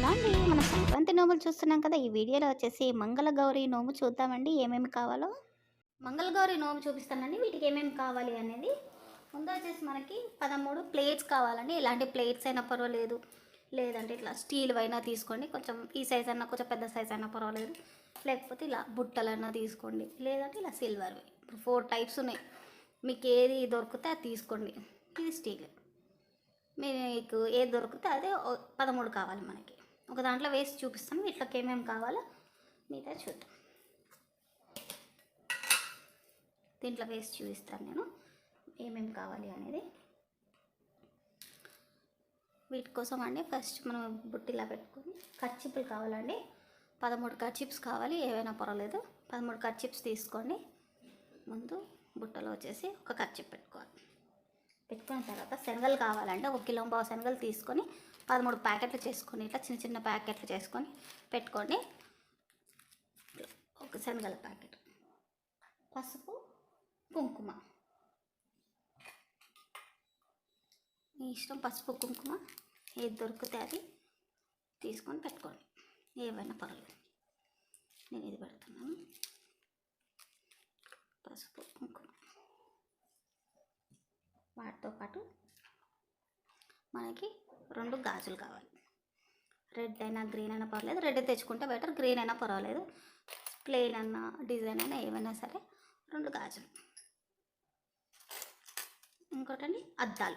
Hello అండి. మనం సంక్రాంతి నోములు చూస్తున్నాం కదా ఈ వీడియోలో వచ్చేసి మంగళగౌరి నోము చూద్దామండి. ఏమేమి కావాలో? మంగళగౌరి నోము చూపిస్తానండి. వీటికి ఏమేమి కావాలి అనేది. ముందు వచ్చేసి మనకి పదమూడు ప్లేట్స్ కావాలండి. ఇలాంటి ప్లేట్స్ అయినా పర్వాలేదు. లేదంటే ఇట్లా స్టీల్ అయినా తీసుకోండి. కొంచెం ఈ సైజ్ అయినా కొంచెం పెద్ద సైజ్ అయినా పర్వాలేదు. లేకపోతే ఇలా బుట్టలైనా తీసుకోండి. లేదంటే ఇలా సిల్వర్వి ఇప్పుడు ఫోర్ టైప్స్ ఉన్నాయి. మీకు ఏది దొరికితే అది తీసుకోండి. ఇది స్టీల్. మీకు ఏది దొరికితే అదే ఓ- పదమూడు కావాలి మనకి. ఒక దాంట్లో వేసి చూపిస్తాను వీటిలోకి ఏమేమి కావాలో? మిగతా చూద్దాం. దీంట్లో వేసి చూపిస్తాను నేను. ఏమేమి కావాలి అనేది. వీటి కోసం అండి ఫస్ట్ మనం బుట్టిలా పెట్టుకొని కర్చిప్లు కావాలండి. పదమూడు కర్చిప్స్ కావాలి. ఏవైనా పర్వాలేదు. పదమూడు కర్చిప్స్ తీసుకోండి. ముందు బుట్టలో వచ్చేసి ఒక కర్చిప్ పెట్టుకోవాలి. పెట్టుకున్న తర్వాత శనగలు కావాలంటే ఒక కిలో బావు శనగలు తీసుకొని పదమూడు ప్యాకెట్లు చేసుకొని ఇట్లా చిన్న చిన్న ప్యాకెట్లు చేసుకొని పెట్టుకోండి ఒక శనగల ప్యాకెట్. పసుపు కుంకుమ. మీ ఇష్టం పసుపు కుంకుమ ఏది దొరికితే అది తీసుకొని పెట్టుకోండి. ఏవైనా పర్వాలేదు నేను ఇది పెడుతున్నాను. పసుపు కుంకుమ. వాటితో పాటు మనకి రెండు గాజులు కావాలి. రెడ్ అయినా గ్రీన్ అయినా పర్వాలేదు రెడ్ తెచ్చుకుంటే బెటర్ గ్రీన్ అయినా పర్వాలేదు. ప్లెయిన్ అయినా డిజైన్ అయినా ఏమైనా సరే రెండు గాజులు. ఇంకోటండి అద్దాలు.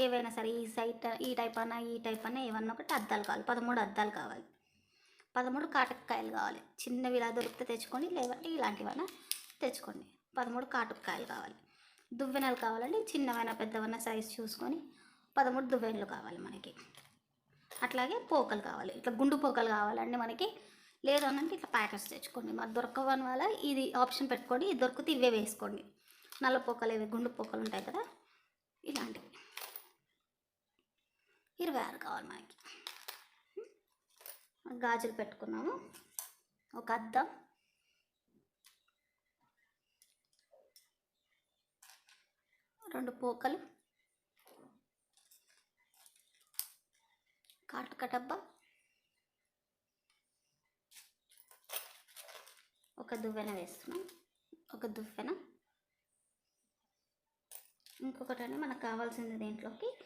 ఏవైనా సరే ఈ సైట్ ఈ టైప్ అన్నా ఈ టైప్ అన్నా ఏమన్నా ఒకటి అద్దాలు కావాలి. పదమూడు అద్దాలు కావాలి. పదమూడు కాటకాయలు కావాలి. చిన్నవి ఇలా దొరికితే తెచ్చుకోండి లేదంటే ఇలాంటివైనా తెచ్చుకోండి. పదమూడు కాటుకాయలు కావాలి. దువ్వెనలు కావాలండి. చిన్నవైనా పెద్దవైనా సైజ్ చూసుకొని పదమూడు దువ్వెనలు కావాలి మనకి. అట్లాగే పోకలు కావాలి. ఇట్లా గుండు పోకలు కావాలండి మనకి. లేదు అనంటే ఇట్లా ప్యాకెట్స్ తెచ్చుకోండి. మరి దొరకవని వల్ల ఇది ఆప్షన్ పెట్టుకోండి. ఇది దొరికితే ఇవే వేసుకోండి. నల్ల పోకలు ఇవి గుండు పోకలు ఉంటాయి కదా. ఇలాంటివి. ఇరవై ఆరు కావాలి మనకి. గాజులు పెట్టుకున్నాము. ఒక అద్దం. రెండు పోకలు. కాటుక డబ్బా. ఒక దువ్వెన వేస్తున్నాం. ఒక దువ్వెన. ఇంకొకటని మనకు కావాల్సింది దీంట్లోకి?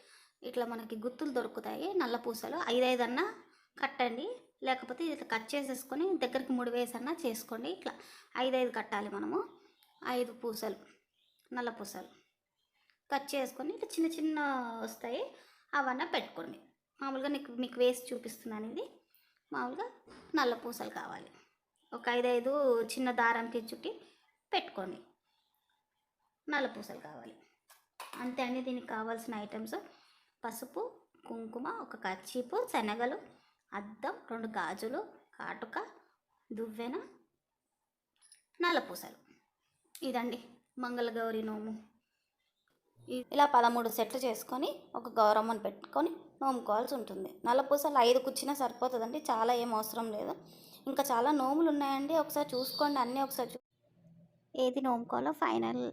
ఇట్లా మనకి గుత్తులు దొరుకుతాయి. నల్ల పూసలు. ఐదైదన్నా కట్టండి. లేకపోతే ఇట్లా కట్ చేసేసుకొని దగ్గరికి మూడు వేసన్నా చేసుకోండి. ఇట్లా ఐదైదు కట్టాలి మనము. ఐదు పూసలు. నల్ల పూసలు. కట్ చేసుకొని ఇట్లా చిన్న చిన్న వస్తాయి. అవన్నీ పెట్టుకోండి. మామూలుగా నీకు మీకు వేసి చూపిస్తున్నాను ఇది మామూలుగా నల్ల పూసలు కావాలి. ఒక ఐదైదు చిన్న దారంకి చుట్టి పెట్టుకోండి. నల్ల పూసలు కావాలి. అంతే అండి దీనికి కావాల్సిన ఐటమ్స్. పసుపు కుంకుమ ఒక కచ్చీపు శనగలు అద్దం రెండు గాజులు కాటుక దువ్వెన నల్లపూసలు ఇదండి మంగళగౌరి నోము. ఇలా పదమూడు సెట్లు చేసుకొని ఒక గౌరమ్మను పెట్టుకొని నోముకోవాల్సి ఉంటుంది. నల్లపూసలు ఐదు కూర్చినా సరిపోతుందండి. చాలా ఏం అవసరం లేదు. ఇంకా చాలా నోములు ఉన్నాయండి. ఒకసారి చూసుకోండి. అన్నీ ఒకసారి చూ ఏది నోముకోవాలో ఫైనల్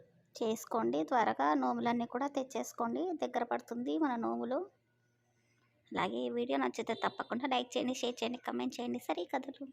చేసుకోండి. త్వరగా నోములన్నీ కూడా తెచ్చేసుకోండి. దగ్గర పడుతుంది మన నోములు. అలాగే ఈ వీడియో నచ్చితే తప్పకుండా లైక్ చేయండి షేర్ చేయండి కమెంట్ చేయండి. సరే కథలు.